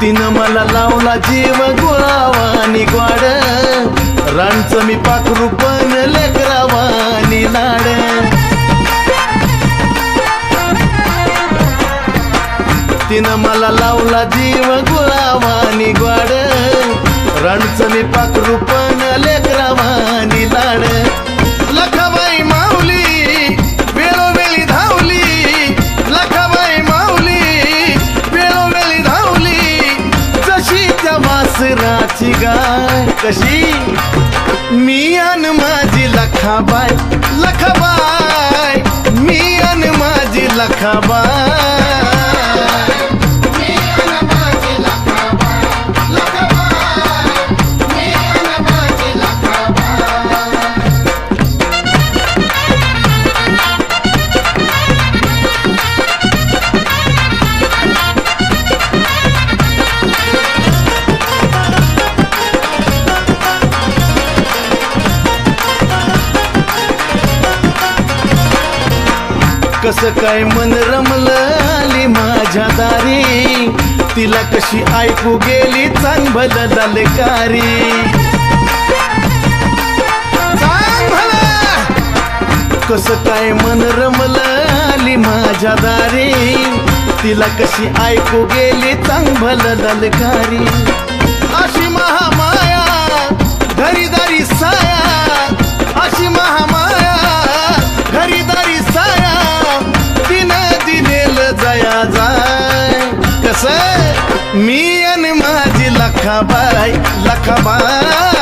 तिनं मला लावला जीव गुळावानी ग्वाड राणचं मी पाखरू पण लेकरावानी लाड. तिनं मला लावला जीव गुळावानी ग्वाड राणचं मी पाखरू त्या गाय कशी? मी अन माझी लखाबाय लखाबाय मी अन माझी लखाबाय कसं काय मन रमलं आली माझ्या दारी? तिला कशी ऐकू गेली चांग दलकारी कस कसं काय मन रमलं आली माझ्या दारी? तिला कशी ऐकू गेली चांग दलकारी जाय. कस? मी आणि माझी लखाबाई लखाबाई.